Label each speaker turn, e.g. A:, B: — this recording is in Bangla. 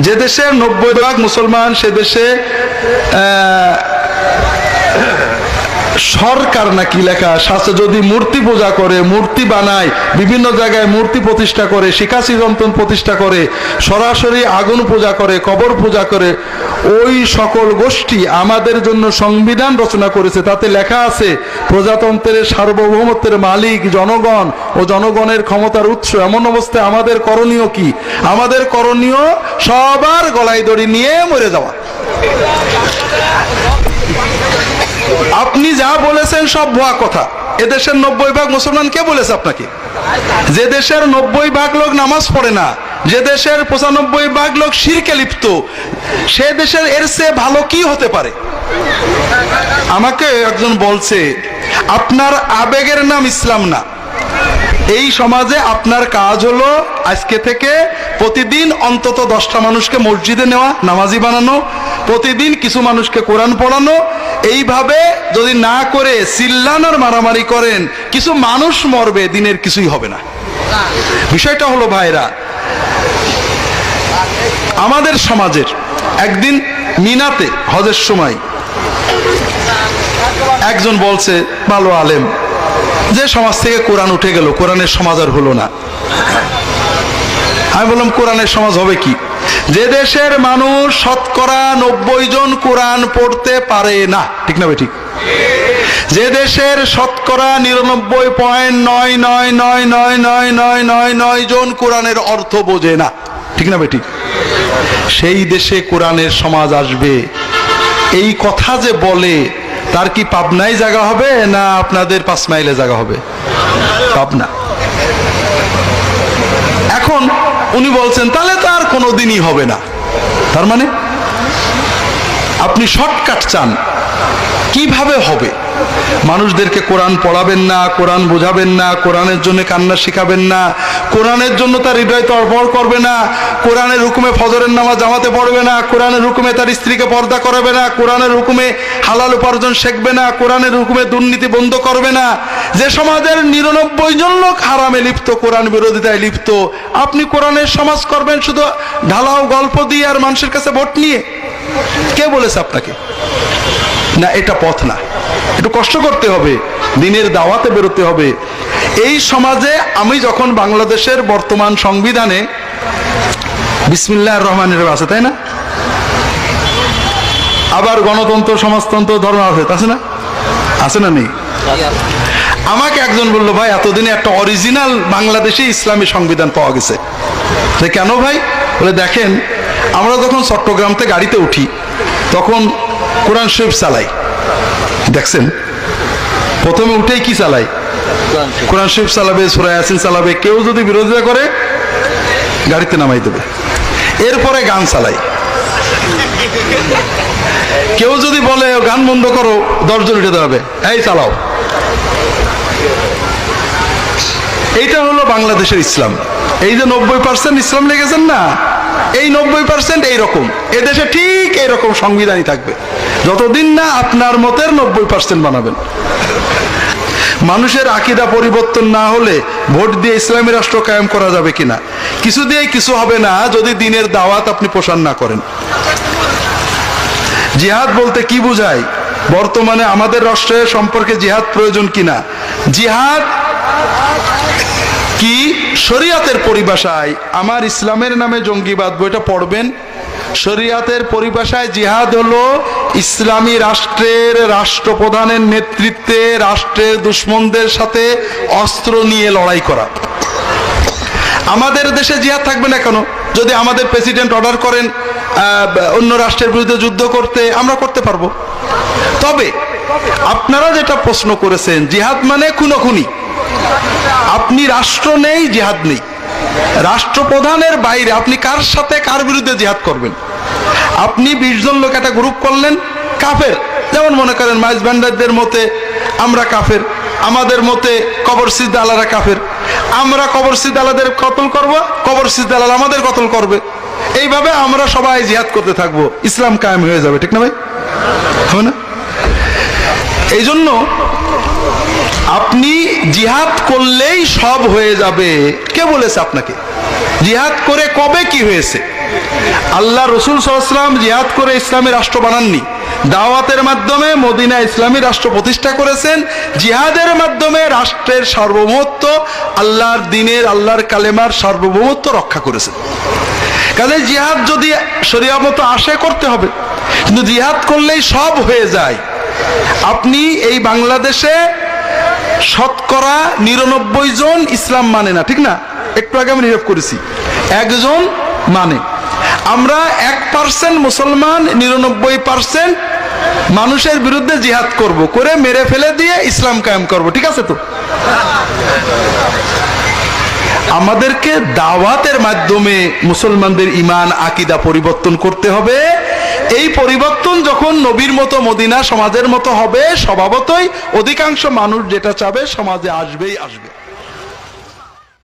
A: যে দেশে নব্বই ভাগ মুসলমান সে দেশে সরকার নাকি লেখা শাস্ত্রে যদি মূর্তি পূজা করে, মূর্তি বানায়, বিভিন্ন জায়গায় মূর্তি প্রতিষ্ঠা করে শিকাশি যন্ত্রণ প্রতিষ্ঠা করে, সরাসরি আগুন পূজা করে, কবর পূজা করে, ওই সকল গোষ্ঠী আমাদের জন্য সংবিধান রচনা করেছে। তাতে লেখা আছে, প্রজাতন্ত্রের সার্বভৌমত্বের মালিক, জনগণ ও জনগণের ক্ষমতার উৎস। এমন অবস্থায় আমাদের করণীয় কি? আমাদের করণীয় সবার গলায় দড়ি নিয়ে মরে যাওয়া। আপনি যা বলেছেন সব ভুয়া কথা। এদেশের নব্বই ভাগ মুসলমান কে বলেছে আপনাকে? যে দেশের নব্বই ভাগ লোক নামাজ পড়ে না, যে দেশের পঁচানব্বই ভাগ লোক শিরকে লিপ্ত, সে দেশের এর চেয়ে ভালো কি হতে পারে? আমাকে একজন বলছে, আপনার আবেগের নাম ইসলাম না। এই সমাজে আপনার কাজ হলো আজকে থেকে প্রতিদিন অন্তত দশটা মানুষকে মসজিদে নেওয়া, নামাজি বানানো, প্রতিদিন কিছু মানুষকে কোরআন পড়ানো এইভাবে যদি না করে চিল্লানোর মারামারি করেন, কিছু মানুষ মরবে, দিনের কিছুই হবে না। বিষয়টা হলো ভাইরা, আমাদের সমাজের একদিন মিনাতে হজের সময় একজন বলছে, ভালো আলেম, যে সমাজ থেকে কোরআন উঠে গেল, কোরআনের সমাজ আর হলো না। আমি বললাম, কোরআনের সমাজ হবে কি? যে দেশের মানুষ শতকরা নব্বই জন কোরআন পড়তে পারে না, ঠিক না ঠিক? যে দেশের শতকরা নিরানব্বই পয়েন্ট নয় নয় নয় নয় নয় নয় নয় নয় জন কোরআনের অর্থ বোঝে না, ঠিক না ঠিক? সেই দেশে কোরআনের সমাজ আসবে। এই কথা যে বলে, তার কি পাবনায় জায়গা হবে না আপনাদের পাঁচ মাইলে জায়গা হবে? পাবনা। এখন উনি বলছেন তাহলে তো আর কোনো দিনই হবে না। তার মানে আপনি শর্টকাট চান। কীভাবে হবে? মানুষদেরকে কোরআন পড়াবেন না, কোরআন বোঝাবেন না, কোরআনের জন্য কান্না শিখাবেন না, কোরআনের জন্য তার হৃদয় তরবর করবে না, কোরআনের হুকুমে ফজরের নামাজ জামাতে পড়বে না, কোরআনের হুকুমে তার স্ত্রীকে পর্দা করাবে না, কোরআনের হুকুমে হালাল উপার্জন শেখবে না, কোরআনের হুকুমে দুর্নীতি বন্ধ করবে না। যে সমাজের নিরানব্বই জন লোক হারামে লিপ্ত, কোরআন বিরোধিতায় লিপ্ত, আপনি কোরআনের সমাজ করবেন শুধু ঢালাও গল্প দিয়ে আর মানুষের কাছে ভোট নিয়ে? কে বলেছে আপনাকে? না, এটা পথ না। একটু কষ্ট করতে হবে, দিনের দাওয়াতে বেরোতে হবে। এই সমাজে আমি যখন বাংলাদেশের বর্তমান সংবিধানে বিসমিল্লাহ রহমানের আছে, তাই না? আবার গণতন্ত্র, সমাজতন্ত্র ধর্ম আছে আছে না? আছে না নেই? আমাকে একজন বলল, ভাই, এতদিনে একটা অরিজিনাল বাংলাদেশে ইসলামী সংবিধান পাওয়া গেছে। কেন ভাই? বলে, দেখেন, আমরা যখন চট্টগ্রাম থেকে গাড়িতে উঠি, তখন কোরআন শরীফ চালাই। দেখছেন? প্রথমে উঠেই কি চালাই? কোরআন শরীফ। চালাবে সুরাই ইয়াসিন চালাবে কেউ যদি বিরোধিতা করে গাড়িতে নামাই দেবে। এরপরে গান চালাই। কেউ যদি বলে গান বন্ধ করো দশজন উঠে দাঁড়াবে। এই চালাও। এইটা হলো বাংলাদেশের ইসলাম। এই যে নব্বই পার্সেন্ট ইসলাম লেগেছেন না এই নব্বই পার্সেন্ট এইরকম। এদেশে ঠিক এইরকম সংবিধানই থাকবে। যতদিন না আপনার মতের নব্বই পার্সেন্ট বানাবেন। মানুষের আকিদা পরিবর্তন না হলে ভোট দিয়ে ইসলামী রাষ্ট্র কায়েম করা যাবে কিনা? কিছু দিয়ে কিছু হবে না, যদি দিনের দাওয়াত আপনি প্রসার না করেন। জিহাদ বলতে কি বোঝায়? বর্তমানে আমাদের রাষ্ট্রের সম্পর্কে জিহাদ প্রয়োজন কিনা? জিহাদ কি? শরিয়াতের পরিভাষায়। আমার ইসলামের নামে জঙ্গিবাদ বইটা পড়বেন। শরিয়াতের পরিভাষায় জিহাদ হলো ইসলামী রাষ্ট্রের রাষ্ট্রপ্রধানের নেতৃত্বে রাষ্ট্রের দুশ্মনদের সাথে অস্ত্র নিয়ে লড়াই করা। আমাদের দেশে জিহাদ থাকবে না কেন? যদি আমাদের প্রেসিডেন্ট অর্ডার করেন অন্য রাষ্ট্রের বিরুদ্ধে যুদ্ধ করতে, আমরা করতে পারব। তবে আপনারা যেটা প্রশ্ন করেছেন, জিহাদ মানে খুনোখুনি। আপনি রাষ্ট্র নেই, জিহাদ নেই। রাষ্ট্রপ্রধানের বাইরে আপনি কার সাথে, কার বিরুদ্ধে জিহাদ করবেন? আপনি বিশ জন লোক একটা গ্রুপ করলেন, কাফের। যেমন মনে করেন মাইজ ভান্ডারদের মতে আমরা কাফের, আমাদের মতে কবর সিদ্দালারা কাফের। আমরা কবর সিদ্দালাদের কতল করব? কবর সিদ্দালাল আমাদের কতল করবে? এইভাবে আমরা সবাই জিহাদ করতে থাকব। ইসলাম কায়েম হয়ে যাবে, ঠিক না ভাই? হবে না? এই জন্য আপনি জিহাদ করলেই সব হয়ে যাবে। কে বলেছে আপনাকে? জিহাদ করে কবে কি হয়েছে? আল্লাহ রসুল সাল্লাম জিহাদ করে ইসলামী রাষ্ট্র বানাননি। দাওয়াতের মাধ্যমে মদিনা ইসলামী রাষ্ট্র প্রতিষ্ঠা করেছেন। জিহাদের মাধ্যমে রাষ্ট্রের সার্বভৌমত্ব, আল্লাহর দিনের, আল্লাহর কালেমার সার্বভৌমত্ব রক্ষা করেছেন। কাজে জিহাদ যদি শরিয়া মতো আসে করতে হবে, কিন্তু জিহাদ করলেই সব হয়ে যায়। আপনি এই বাংলাদেশে শতকরা নিরানব্বই জন ইসলাম মানে না, ঠিক না? একটু আগে আমি নিয়োগ করেছি। একজন মানে। আমরা এক পার্সেন্ট মুসলমান, নিরানব্বই পার্সেন্ট মানুষের বিরুদ্ধে জিহাদ করব, করে মেরে ফেলে দিয়ে ইসলাম কায়েম করব, ঠিক আছে তো? আমাদেরকে দাওয়াতের মাধ্যমে মুসলমানদের ইমান আকিদা পরিবর্তন করতে হবে। এই পরিবর্তন যখন নবীর মতো, মদিনা সমাজের মতো হবে, স্বভাবতই অধিকাংশ মানুষ যেটা চাবে, সমাজে আসবেই আসবে।